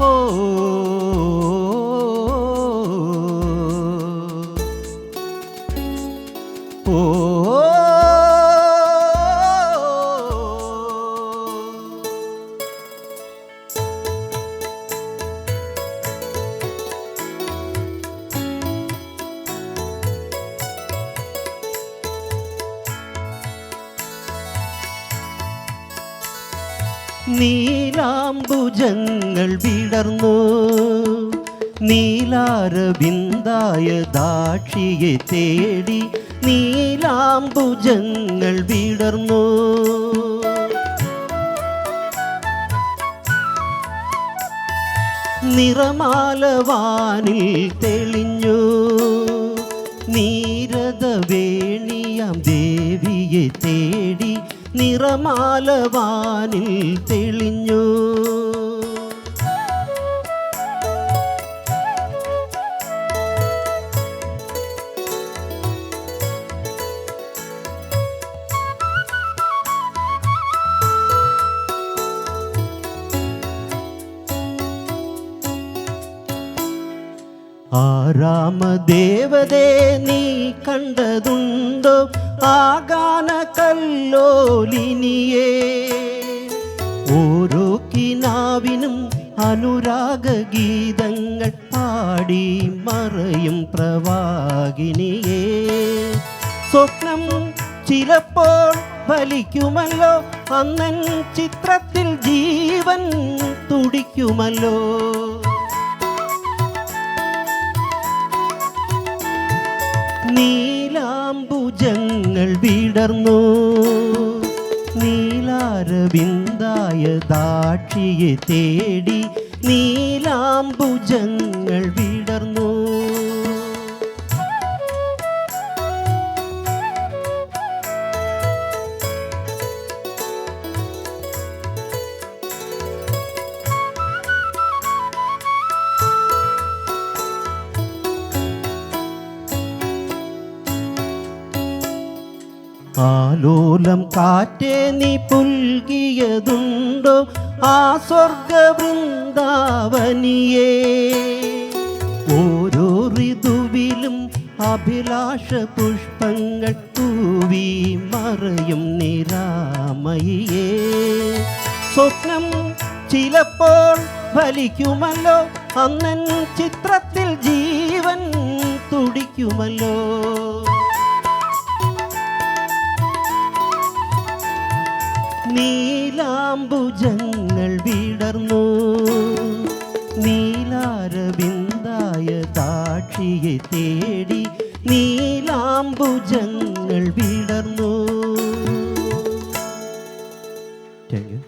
哦。നീലാംബുജങ്ങൾ വിടർന്നു. നീലാരബിന്ദായ ദാക്ഷിയെ തേടി നീലാംബുജങ്ങൾ വിടർന്നു. നിറമാലവാനിൽ തെളിഞ്ഞു. നീരത നിറമാലവാനിൽ തെളിഞ്ഞു. ആരാമദേവതേ നീ കണ്ടതുണ്ടോ? ആഗാന കല്ലോലിനിയേ. ഓരോ കിനാവിനും അനുരാഗ ഗീതങ്ങൾ പാടി മറയും പ്രവാഹിനിയേ സ്വപ്നം ചിലപ്പോൾ ഫലിക്കുമല്ലോ അന്നൻ ചിത്രത്തിൽ ജീവൻ തുടിക്കുമല്ലോ. നീലാംബുജങ്ങൾ വിടർന്നു നീലാരവിന്ദായ ദാക്ഷിയെ തേടി നീലാംബുജങ്ങൾ വിടർന്നു ആലോലം കാറ്റേ നീ പുൽകിയതുണ്ടോ? ആ സ്വർഗ വൃന്ദാവനിയേ ഓരോ ഋതുവിലും അഭിലാഷ പുഷ്പങ്ങൾ തൂവി മറയും നിരാമയേ സ്വപ്നം ചിലപ്പോൾ ഫലിക്കുമല്ലോ അന്നൻ ചിത്രത്തിൽ ജീവൻ തുടിക്കുമല്ലോ. നീലാംബുജങ്ങൾ വിടർന്നു. നീലാരബിന്ദായ താക്ഷിയെ തേടി നീലാംബുജങ്ങൾ വിടർന്നു. Thank you